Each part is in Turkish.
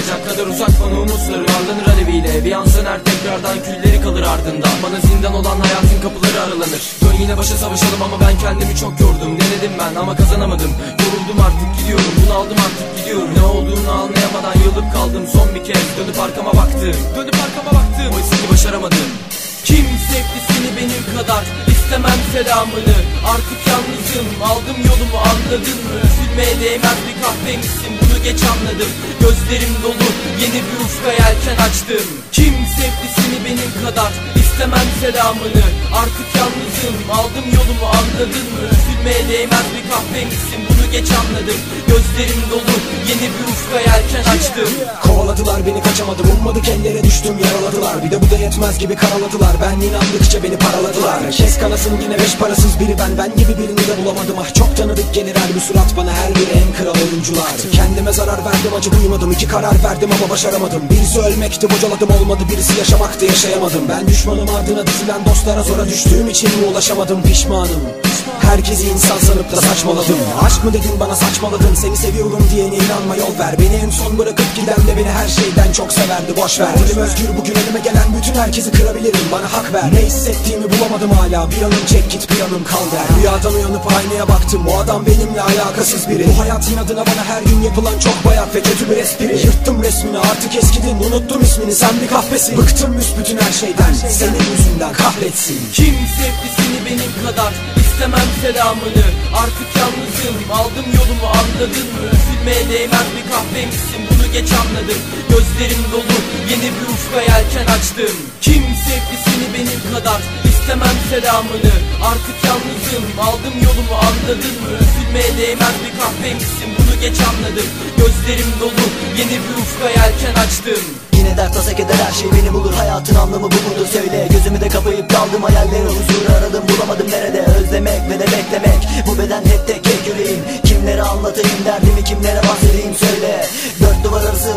olmayacak kadar uzak bana umutları Arlanır aleviyle bir an söner tekrardan külleri kalır ardından. Bana zindan olan hayatın kapıları aralanır. Dön yine başa savaşalım ama ben kendimi çok yordum. Denedim ben ama kazanamadım. Yoruldum artık gidiyorum. Bunaldım artık gidiyorum. Ne olduğunu anlayamadan yılıp kaldım. Son bir kez Dönüp arkama baktım. Dönüp arkama baktım. Oysa ki başaramadım kim sevdi seni benim kadar istemem selamını? Artık yalnızım aldım yolumu anladın mı? Üzülmeye değmez bir kahve misin bunu geç anladım. Gözlerim dolu yeni bir ufka yelken açtım. Kim sevdi seni benim kadar istemem selamını Artık yalnızım. Aldım yolumu anladın mı? Üzülmeye değmez bir kahve misin bunu geç anladım. Gözlerim dolu. Yeni bir ufka yelken açtım. Kovaladılar beni kaçamadım. Ummadık ellere düştüm yaraladılar. Bir de bu da yetmez gibi karaladılar. Ben inandıkça beni paraladılar. Kes kanasın yine beş parasız biri ben. Ben gibi birini de bulamadım. Ah çok tanıdık gelir her surat bana Her biri en kral oyuncular. Kendime zarar verdim acı duymadım. İki karar verdim ama başaramadım. Birisi ölmekti bocaladım. Olmadı birisi yaşamaktı yaşayamadım. Ben düşmanım ardına dizilen dostlara zora düştüğüm için mi ulaşamadım pişmanım Herkesi insan sanıp da saçmaladım. Aşk mı dedin bana saçmaladın. Seni seviyorum diyene inanma yol ver. Beni en son bırakıp giden de beni her şeyden çok severdi boş ver. Dilim özgür bugün elime gelen bütün herkesi kırabilirim Bana hak ver. Ne hissettiğimi bulamadım hala. Bir yanım çek git bir yanım kal der. Rüyadan uyanıp aynaya baktım. O adam benimle alakasız biri. Bu hayat inadına bana her gün yapılan çok bayat ve kötü bir espri. Yırttım resmini artık eskidin. Unuttum ismini sen bir kahpesin Bıktım büsbütün her şeyden. Senin yüzünden kahretsin. Kim sevdi seni benim kadar istemem selamını. Artık yalnızım aldım yolumu anladın mı? Üzülmeye değmez bir kahve misin bunu geç anladım. Gözlerim dolu yeni bir ufka yelken açtım. Kim sevdi seni benim kadar istemem selamını? Artık yalnızım aldım yolumu anladın mı? Üzülmeye değmez bir kahve misin bunu geç anladım. Gözlerim dolu yeni bir ufka yelken açtım. Yine dert tasa keder her şey beni bulur. Hayatın anlamı bu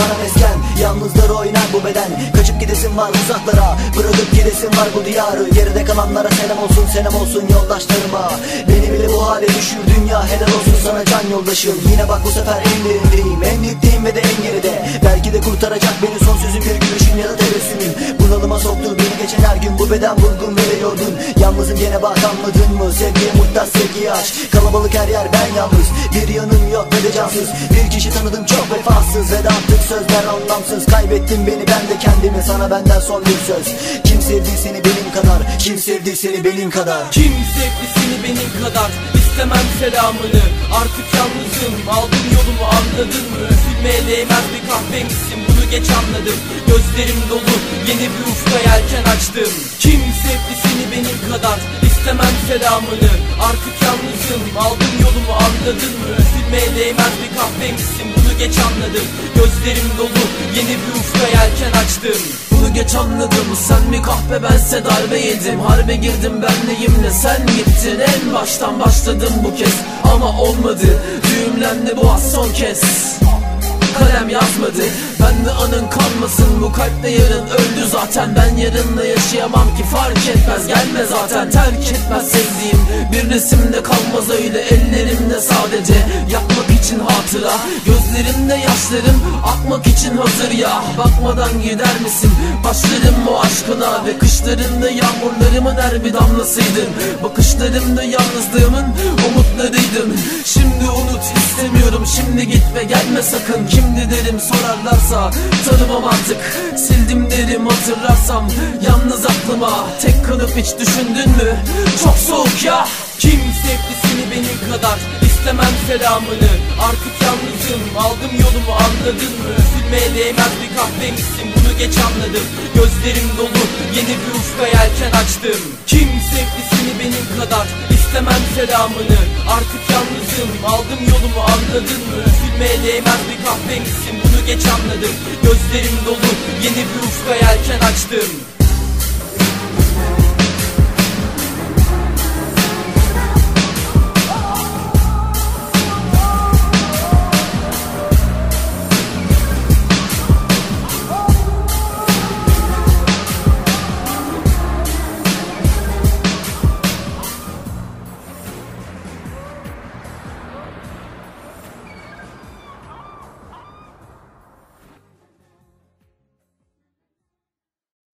bana mesken. Yalnızları oynar bu beden. Kaçıp gidesim var uzaklara. Bırakıp gidesim var bu diyarı. Geride kalanlara selam olsun selam olsun yoldaşlarıma. Beni bile bu hale düşür dünya Helal olsun sana can yoldaşım. Yine bak bu sefer en derindeyim En dipteyim ve de en geride. Belki de kurtaracak beni son sözüm bir gülüşün ya da tebessümün Bunalıma soktu beni geçen her gün Bu beden vurgun ve yorgun. Yalnızım gene bak anladın mı? Sevgiye muhtaç sevgiye aç. Kalabalık her yer ben yalnız. Bir yanım yok ve de cansız. Bir kişi tanıdım çok vefasız. Ve de artık sözler anlamsız. Kaybettin beni ben de kendimi. Sana benden son bir söz. Kim sevdi seni benim kadar? Kim sevdi seni benim kadar? Kim sevdi seni benim kadar? İstemem selamını. Artık yalnızım. Aldım yolumu anladın mı? Üzülmeye değmez bir kahve misin bunu geç anladım. Gözlerim dolu. Yeni bir ufka yelken açtım. Kim sevdi seni benim kadar istemem selamını. Artık yalnızım aldım yolumu anladın mı? Üzülmeye değmez bir kahve misin bunu geç anladım. Gözlerim dolu yeni bir ufka yelken açtım. Bunu geç anladım sen mi kahpe bense darbe yedim. Harbe girdim ben neyimle sen gittin. En baştan başladım bu kez ama olmadı. Düğümlendi bu az son kez kalem yazmadı. Ben de anın kalmasın bu kalpte yarın öldü zaten. Ben yarınla yaşayamam ki fark etmez gelme zaten. Terk etmez sevdiğim bir resimde kalmaz öyle ellerimde sadece. Yakmak için hatıra gözlerimde yaşlarım. Akmak için hazır ya Bakmadan gider misin? Başlarım bu aşkına Ve kışlarında yağmurlarımın her bir damlasıydın Bakışlarımda yalnızlığımın umutlarıydın Şimdi unut istemiyorum şimdi git ve gelme sakın. Kimdi derim sorarlarsa tanımam artık. Sildim derim hatırlarsam yalnız aklıma. Tek kalıp hiç düşündün mü? Çok soğuk ya. Kim sevdi seni benim kadar istemem selamını? Artık yalnızım aldım yolumu anladın mı? Üzülmeye değmez bir kahve misin bunu geç anladım. Gözlerim dolu yeni bir ufka yelken açtım. Kim sevdi seni benim kadar istemem selamını. Artık yalnızım aldım yolumu anladın mı? Üzülmeye değmez bir kahve misin bunu geç anladım. Gözlerim dolu yeni bir ufka yelken açtım